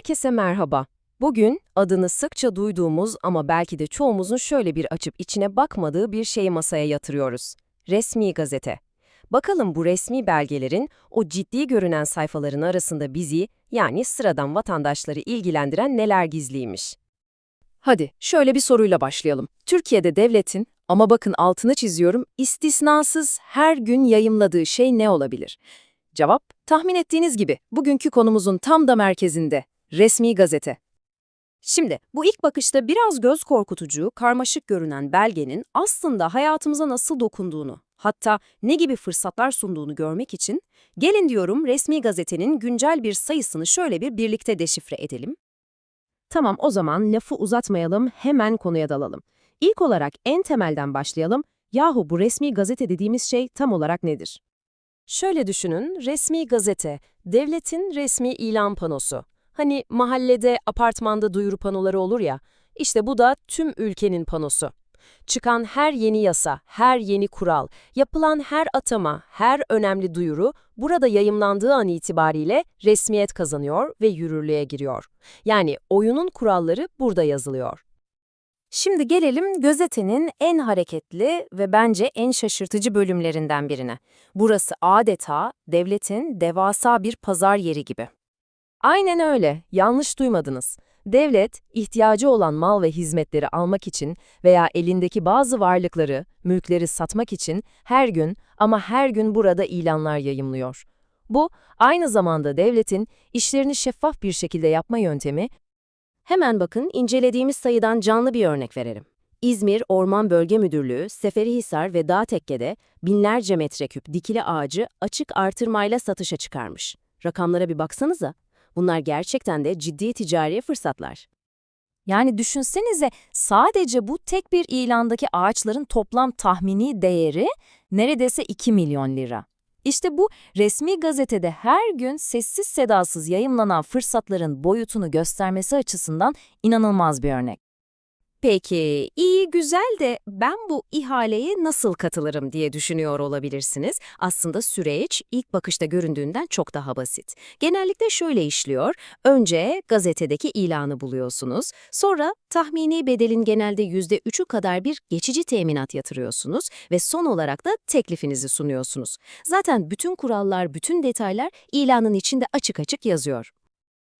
Herkese merhaba. Bugün adını sıkça duyduğumuz ama belki de çoğumuzun şöyle bir açıp içine bakmadığı bir şeyi masaya yatırıyoruz. Resmi gazete. Bakalım bu resmi belgelerin o ciddi görünen sayfaların arasında bizi, yani sıradan vatandaşları ilgilendiren neler gizliymiş? Hadi şöyle bir soruyla başlayalım. Türkiye'de devletin, ama bakın altını çiziyorum, istisnasız her gün yayımladığı şey ne olabilir? Cevap, tahmin ettiğiniz gibi bugünkü konumuzun tam da merkezinde. Resmi gazete. Şimdi bu ilk bakışta biraz göz korkutucu, karmaşık görünen belgenin aslında hayatımıza nasıl dokunduğunu, hatta ne gibi fırsatlar sunduğunu görmek için gelin diyorum resmi gazetenin güncel bir sayısını şöyle bir birlikte deşifre edelim. Tamam o zaman lafı uzatmayalım, hemen konuya dalalım. İlk olarak en temelden başlayalım. Yahu bu resmi gazete dediğimiz şey tam olarak nedir? Şöyle düşünün, resmi gazete, devletin resmi ilan panosu. Hani mahallede, apartmanda duyuru panoları olur ya, işte bu da tüm ülkenin panosu. Çıkan her yeni yasa, her yeni kural, yapılan her atama, her önemli duyuru burada yayımlandığı an itibariyle resmiyet kazanıyor ve yürürlüğe giriyor. Yani oyunun kuralları burada yazılıyor. Şimdi gelelim gazetenin en hareketli ve bence en şaşırtıcı bölümlerinden birine. Burası adeta devletin devasa bir pazar yeri gibi. Aynen öyle, yanlış duymadınız. Devlet, ihtiyacı olan mal ve hizmetleri almak için veya elindeki bazı varlıkları, mülkleri satmak için her gün ama her gün burada ilanlar yayımlıyor. Bu, aynı zamanda devletin işlerini şeffaf bir şekilde yapma yöntemi. Hemen bakın incelediğimiz sayıdan canlı bir örnek verelim. İzmir Orman Bölge Müdürlüğü, Seferihisar ve Dağtekke'de binlerce metreküp dikili ağacı açık artırmayla satışa çıkarmış. Rakamlara bir baksanıza. Bunlar gerçekten de ciddi ticari fırsatlar. Yani düşünsenize sadece bu tek bir ilandaki ağaçların toplam tahmini değeri neredeyse 2 milyon lira. İşte bu resmi gazetede her gün sessiz sedasız yayımlanan fırsatların boyutunu göstermesi açısından inanılmaz bir örnek. Peki, iyi güzel de ben bu ihaleye nasıl katılırım diye düşünüyor olabilirsiniz. Aslında süreç ilk bakışta göründüğünden çok daha basit. Genellikle şöyle işliyor. Önce gazetedeki ilanı buluyorsunuz. Sonra tahmini bedelin genelde %3'ü kadar bir geçici teminat yatırıyorsunuz ve son olarak da teklifinizi sunuyorsunuz. Zaten bütün kurallar, bütün detaylar ilanın içinde açık açık yazıyor.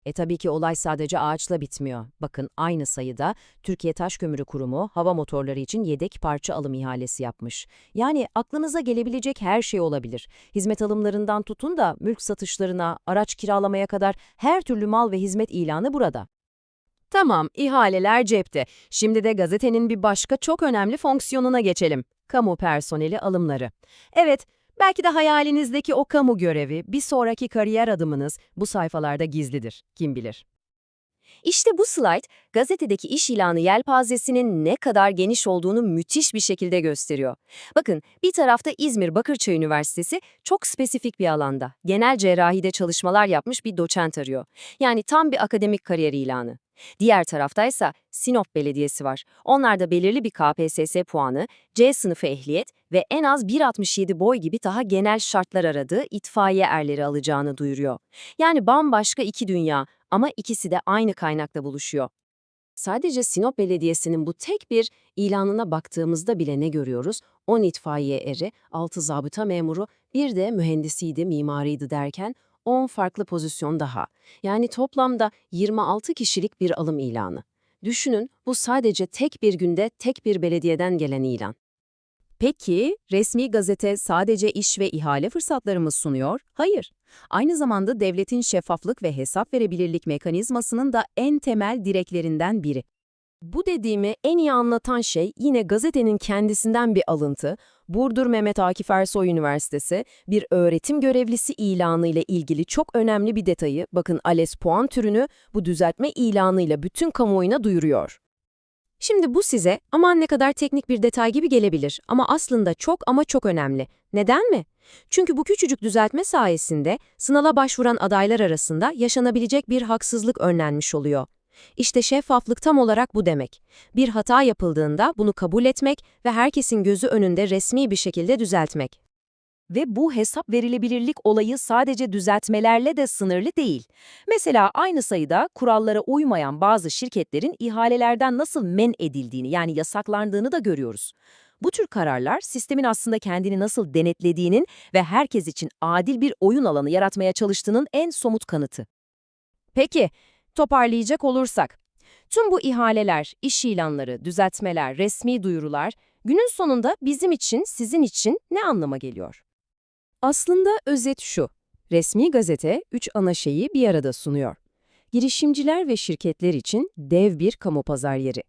E tabii ki olay sadece ağaçla bitmiyor. Bakın aynı sayıda Türkiye Taş Kömürü Kurumu hava motorları için yedek parça alım ihalesi yapmış. Yani aklınıza gelebilecek her şey olabilir. Hizmet alımlarından tutun da mülk satışlarına, araç kiralamaya kadar her türlü mal ve hizmet ilanı burada. Tamam, ihaleler cepte. Şimdi de gazetenin bir başka çok önemli fonksiyonuna geçelim. Kamu personeli alımları. Evet, Belki de hayalinizdeki o kamu görevi, bir sonraki kariyer adımınız bu sayfalarda gizlidir, kim bilir. İşte bu slide, gazetedeki iş ilanı yelpazesinin ne kadar geniş olduğunu müthiş bir şekilde gösteriyor. Bakın, bir tarafta İzmir Bakırçay Üniversitesi çok spesifik bir alanda, genel cerrahide çalışmalar yapmış bir doçent arıyor. Yani tam bir akademik kariyer ilanı. Diğer taraftaysa Sinop Belediyesi var. Onlar da belirli bir KPSS puanı, C sınıfı ehliyet ve en az 1.67 boy gibi daha genel şartlar aradığı itfaiye erleri alacağını duyuruyor. Yani bambaşka iki dünya ama ikisi de aynı kaynakta buluşuyor. Sadece Sinop Belediyesi'nin bu tek bir ilanına baktığımızda bile ne görüyoruz? 10 itfaiye eri, 6 zabıta memuru, bir de mühendisiydi, mimariydi derken 10 farklı pozisyon daha. Yani toplamda 26 kişilik bir alım ilanı. Düşünün bu sadece tek bir günde tek bir belediyeden gelen ilan. Peki, resmi gazete sadece iş ve ihale fırsatları mı sunuyor? Hayır. Aynı zamanda devletin şeffaflık ve hesap verebilirlik mekanizmasının da en temel direklerinden biri. Bu dediğimi en iyi anlatan şey yine gazetenin kendisinden bir alıntı. Burdur Mehmet Akif Ersoy Üniversitesi bir öğretim görevlisi ilanı ile ilgili çok önemli bir detayı, bakın ALES puan türünü bu düzeltme ilanıyla bütün kamuoyuna duyuruyor. Şimdi bu size aman ne kadar teknik bir detay gibi gelebilir ama aslında çok ama çok önemli. Neden mi? Çünkü bu küçücük düzeltme sayesinde sınava başvuran adaylar arasında yaşanabilecek bir haksızlık önlenmiş oluyor. İşte şeffaflık tam olarak bu demek. Bir hata yapıldığında bunu kabul etmek ve herkesin gözü önünde resmi bir şekilde düzeltmek. Ve bu hesap verilebilirlik olayı sadece düzeltmelerle de sınırlı değil. Mesela aynı sayıda kurallara uymayan bazı şirketlerin ihalelerden nasıl men edildiğini yani yasaklandığını da görüyoruz. Bu tür kararlar sistemin aslında kendini nasıl denetlediğinin ve herkes için adil bir oyun alanı yaratmaya çalıştığının en somut kanıtı. Peki, toparlayacak olursak, tüm bu ihaleler, iş ilanları, düzeltmeler, resmi duyurular günün sonunda bizim için, sizin için ne anlama geliyor? Aslında özet şu, resmi gazete üç ana şeyi bir arada sunuyor. Girişimciler ve şirketler için dev bir kamu pazar yeri.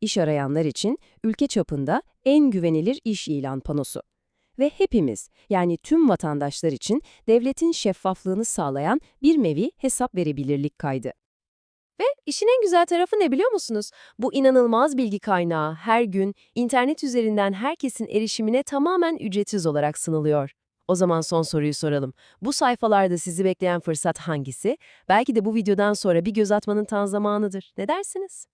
İş arayanlar için ülke çapında en güvenilir iş ilan panosu. Ve hepimiz, yani tüm vatandaşlar için devletin şeffaflığını sağlayan bir nevi hesap verebilirlik kaydı. Ve işin en güzel tarafı ne biliyor musunuz? Bu inanılmaz bilgi kaynağı her gün internet üzerinden herkesin erişimine tamamen ücretsiz olarak sunuluyor. O zaman son soruyu soralım. Bu sayfalarda sizi bekleyen fırsat hangisi? Belki de bu videodan sonra bir göz atmanın tam zamanıdır. Ne dersiniz?